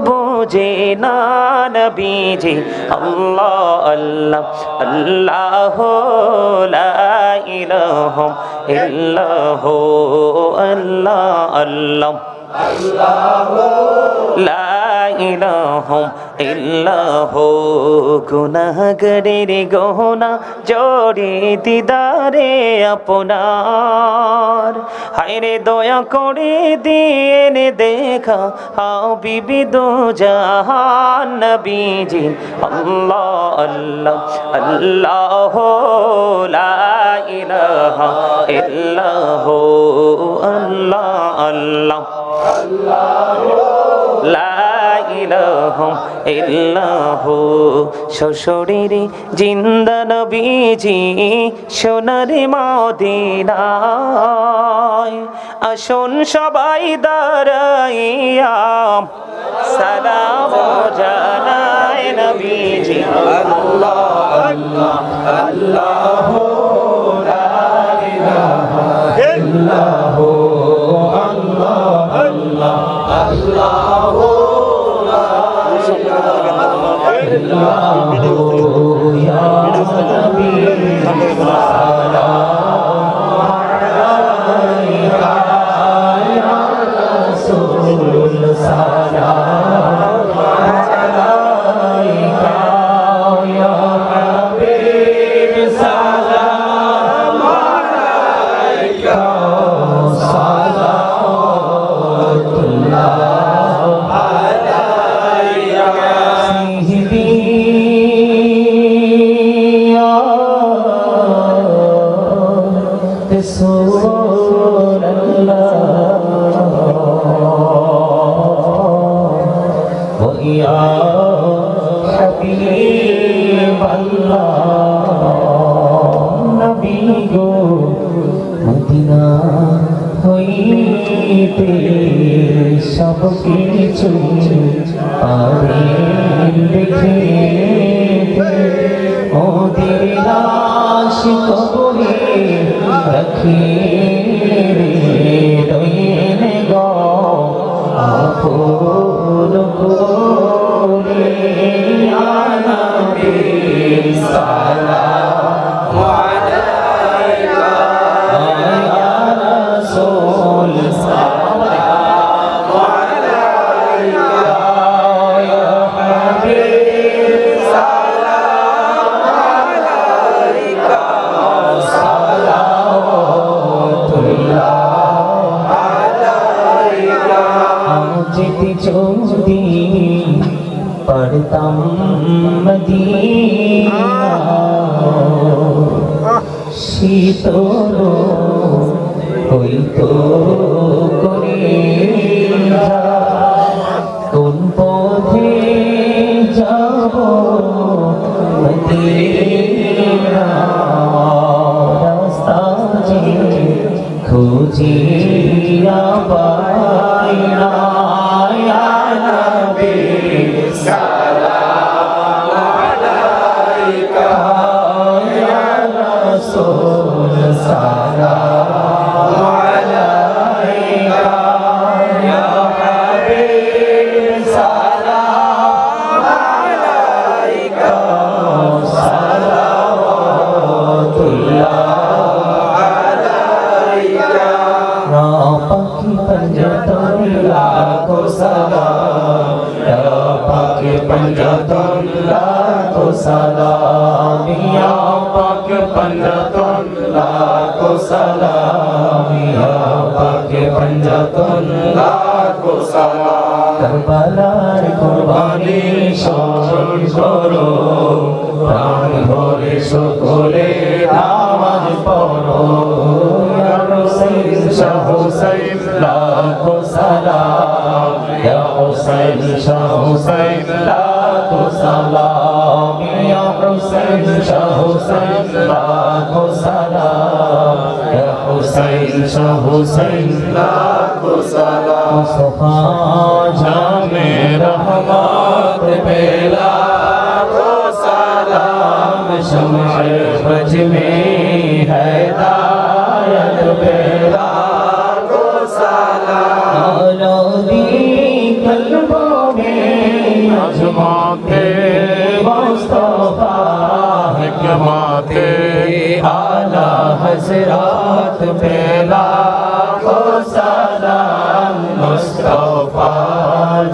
বোঝে না নবীজি আল্লাহ আল্লাহ আল্লাহ ইলাহা আল্লাহ আল্লাহ। লা ইলাহা ইল্লাহ, গুনাহগারের গহনা জড়ে দিদারে আপনার। হায়রে দয়া করে দিয়ে দেখা হাও বিবি দো জাহান নবীজি আল্লাহ আল্লাহ আল্লাহ লা ইলাহা ইল্লাহ, আল্লাহ আল্লাহ। লা ইলাহা ইল্লাহু শ্বশুরের জিন্দা নবীজি সোনার মদিনায় আসুন সবাই দাঁড়াইয়া সালাম জানায় নবীজি আল্লাহ আল্লাহ আল্লাহ رسول الله ويا حبيب الله নবী গো মদিনা হইতে সব কিছু পারে দেখে ওদের লাশ You. যদি পড়তাম মদিনা শীতল হইতো করে কোন পথে যাব মদিনা রাস্তা যে পঞ্জতন লাখো সালাম ইয়া পাখি পঞ্জতন লাখো সালাম ইয়া পাখি পঞ্জতন লাখো সালাম কারবালার কুরবানি স্মরণ করো প্রাণ ভরে সকলে নামাজ পড়ো হুসাইন শাহ হুসাইন লাখো সালাম حسين شاه حسين لا تسلام يا حسين شاه حسين لا تسلام يا حسين شاه حسين لا تسلام صفا جام رحمت بلا تسلام شمع بج में है दायत बेला आला हजरात पेला को सलाम मुस्तफा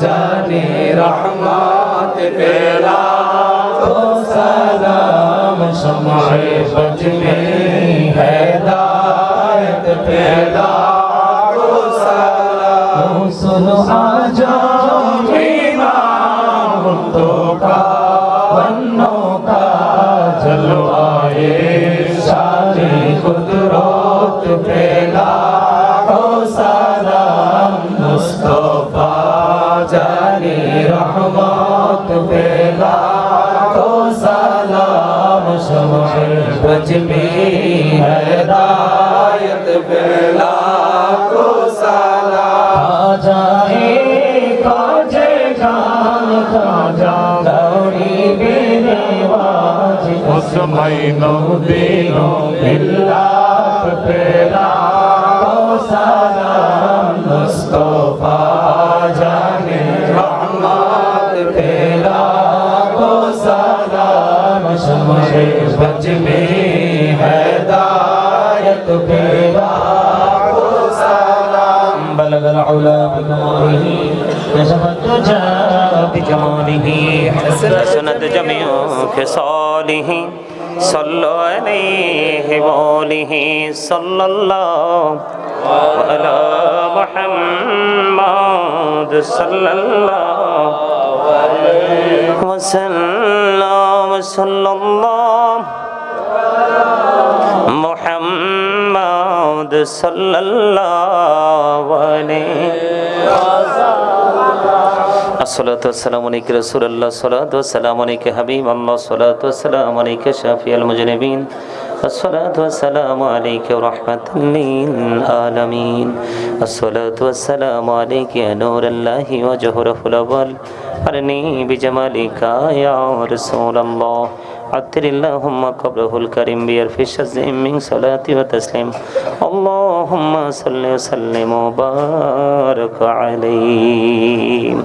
जाने रहमत पेला को सलाम शमाए बज में हैदायत पेला को सलाम सुनो आजा তুমে লাখো সালাম মুস্তফা জানি রহমত তুমে লাখো সালাম সময় বজমি হদায়ত পে লাখো সালাম জানি কাজে খান খাজা গৌরী বিনেওয়াজ উসমাই নবী নবিল্লাহ बच में हैदायत फेरा को सलाम बलग العلا بنوره نجم الدجى بجماله حسنت جميع خصاله صلوا عليه وآله صلى الله وعلى محمد صلى الله وسلم صلى الله محمد صلى الله عليه الصلاة والسلام عليك رسول الله. الصلاة والسلام عليك حبيب الله. الصلاة والسلام عليك شافي المجنبين. الصلاة والسلام عليك رحمة للعالمين. الصلاة والسلام عليك يا نور الله وجهره الأول أرني بجمالك يا رسول الله. عطر اللهم قبره الكريم بيرفي الشزء من صلاة وتسليم. اللهم صل وسلم وبارك عليه.